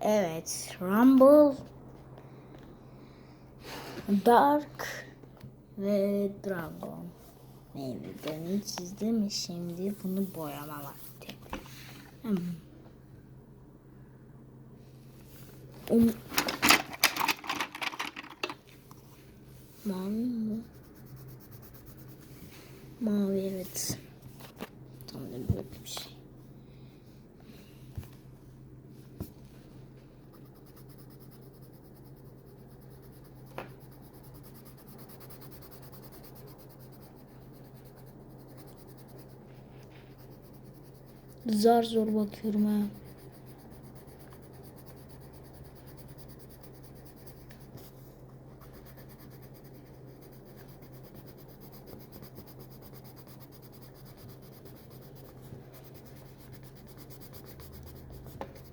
Evet. Rumble. Dark. Ve Dragon. Meyvelerini çizdim. Şimdi bunu boyama vakti. Hmm. Um, mi? Mavi evet. Tam da böyle bir şey. Zar zor bakıyorum ha.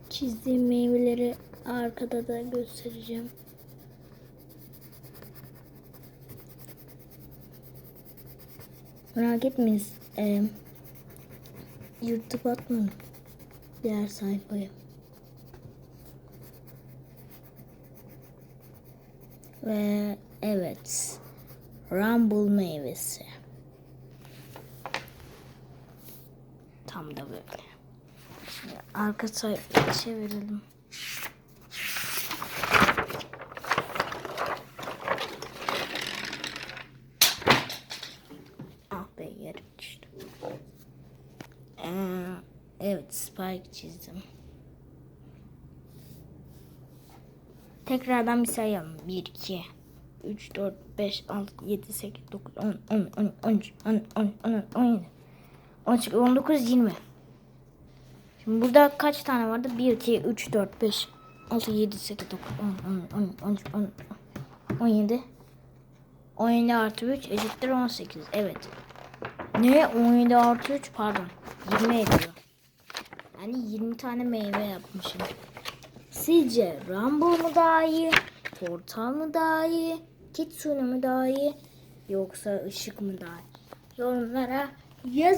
Çizdiğim meyveleri arkada da göstereceğim. Merak etmeyin. Ee, yırtıp atmam diğer sayfayı. Ve evet. Rumble meyvesi. Tam da böyle. Şimdi arka sayfayı çevirelim. Evet spike çizdim. Tekrardan bir sayalım. 1, 2, 3, 4, 5, 6, 7, 8, 9, 10, 11, 12, 13, 14, 15, 16, 17, 18, 19, 20. Şimdi burada kaç tane vardı? 1, 2, 3, 4, 5, 6, 7, 8, 9, 10, 10, 13, 14, 17. 17 artı 3 eşittir 18. Evet. Ne? 17 artı 3 pardon. 20 ediyor. Yani 20 tane meyve yapmışım. Sizce Rumble mu daha iyi? Portal mı daha iyi? Kitsune mu daha iyi? Yoksa ışık mı daha iyi? Yorumlara yaz.